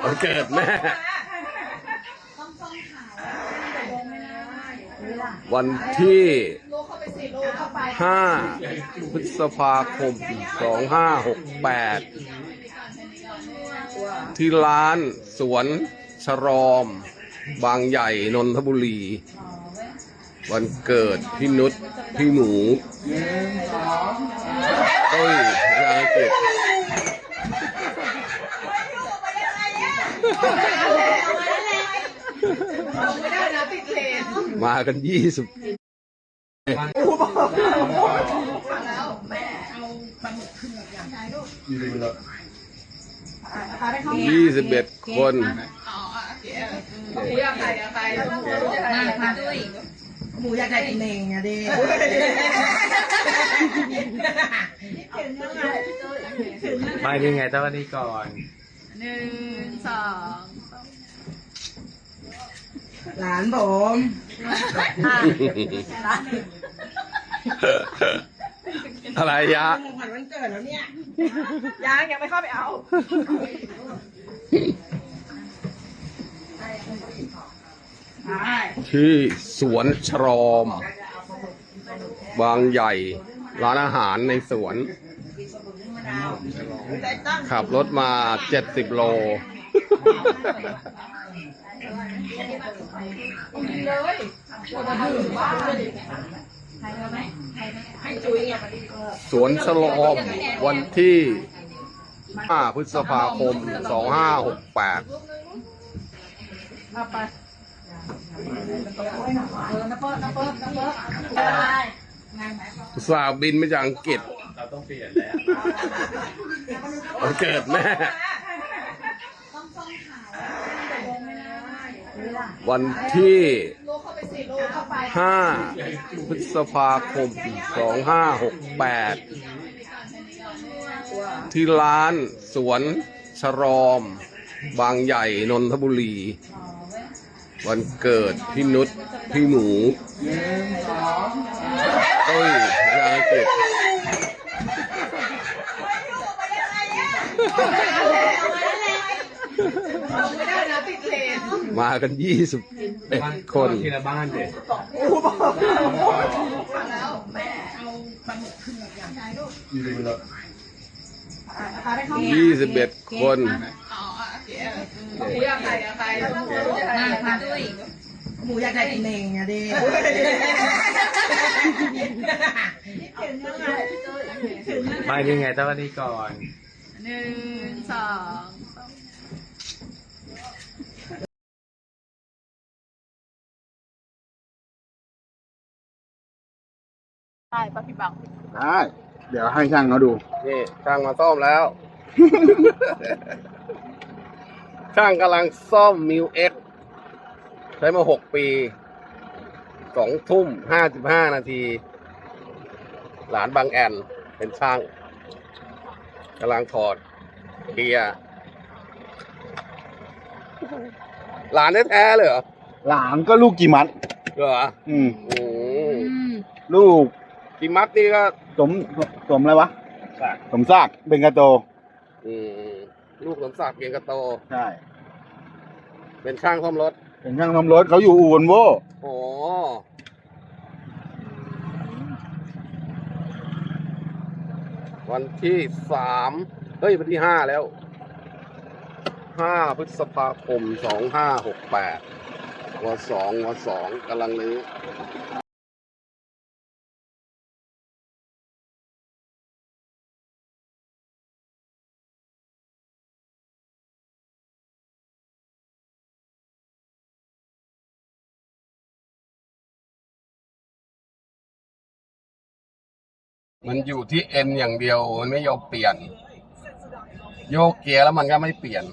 วันเกิดแม่ วันที่ห้าพฤษภาคมสองห้าหกแปดที่ร้านสวนชรอม บางใหญ่นนทบุรี วันเกิดพี่นุชพี่หมูเอ้ยยายเกิด ไม่ได้นะติดเลน มากันยี่สิบแล้วแม่เอาปลาหมึกขึ้นแบบอย่างไรลูกนะคะได้เข้ายี่สิบเอ็ดคนอ๋อโอเคหมูอยากใส่อยากใส่มาค่ะด้วยหมูอยากได้กินเองอะดิไม่นี่ไงต้องอันนี้ก่อนหนึ่งสอง หลานผมอะไรยะของขวัญวันเกิดแล้วเนี่ยยังยังไม่เข้าไปเอา ที่สวนชรอม บางใหญ่ ร้านอาหารในสวน ขับรถมาเจ็ดสิบโล สวนฉลอมวันที่ 5 พฤษภาคม 2568อุตส่าห์บินมาจากอังกฤษเราต้องเปลี่ยนแล้ววันเกิดแม่ วันที่ 5 พฤษภาคม 2568 ที่ร้านสวนชรอม บางใหญ่นนทบุรี วันเกิดพี่นุชพี่หมูเอ้ยยายเกิด ไม่ได้นะติดเลน มากันยี่สิบเอ็ดคน ทีละบ้านเด็กแล้วแม่เอาปลาหมึกขึ้นแบบอย่างไรลูกนะคะได้เข้ายี่สิบเอ็ดคนอ๋อโอเคหมูอยากใส่อยากใส่มาค่ะด้วย หมูอยากได้กินเองอะดิไม่นี่ไงต้องอันนี้ก่อน หนึ่งสอง ใช่ปะพี่บังได้ เดี๋ยวให้ช่างเขาดู นี่ช่างมาซ่อมแล้ว ช่างกำลังซ่อมมิวเอ็กใช้มาหกปีสองทุ่มห้าสิบห้านาที หลานบางแอนเป็นช่างกำลังถอดเกียร์หลานแท้ๆเลยเหรอหลานก็ลูกกี่มัดเหรออืมโอ้โหลูก กิมัดนี่ก็สมสมอะไรวะสมซากเบงกาโต อืมลูกสมศักดิ์เกียงกระโต ใช่ เป็นช่างซ่อมรถเป็นช่างทำรถเขาอยู่อู่วนโวโอ้วันที่สามเฮ้ย วันที่ห้าแล้วห้าพฤษภาคมสองห้าหกแปดวสองวสองกำลังนี้ มันอยู่ที่เอ็นอย่างเดียว มันไม่ยอมเปลี่ยน โยกเกียร์แล้วมันก็ไม่เปลี่ยน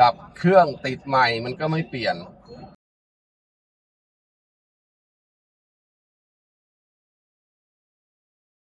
ดับเครื่องติดใหม่มันก็ไม่เปลี่ยน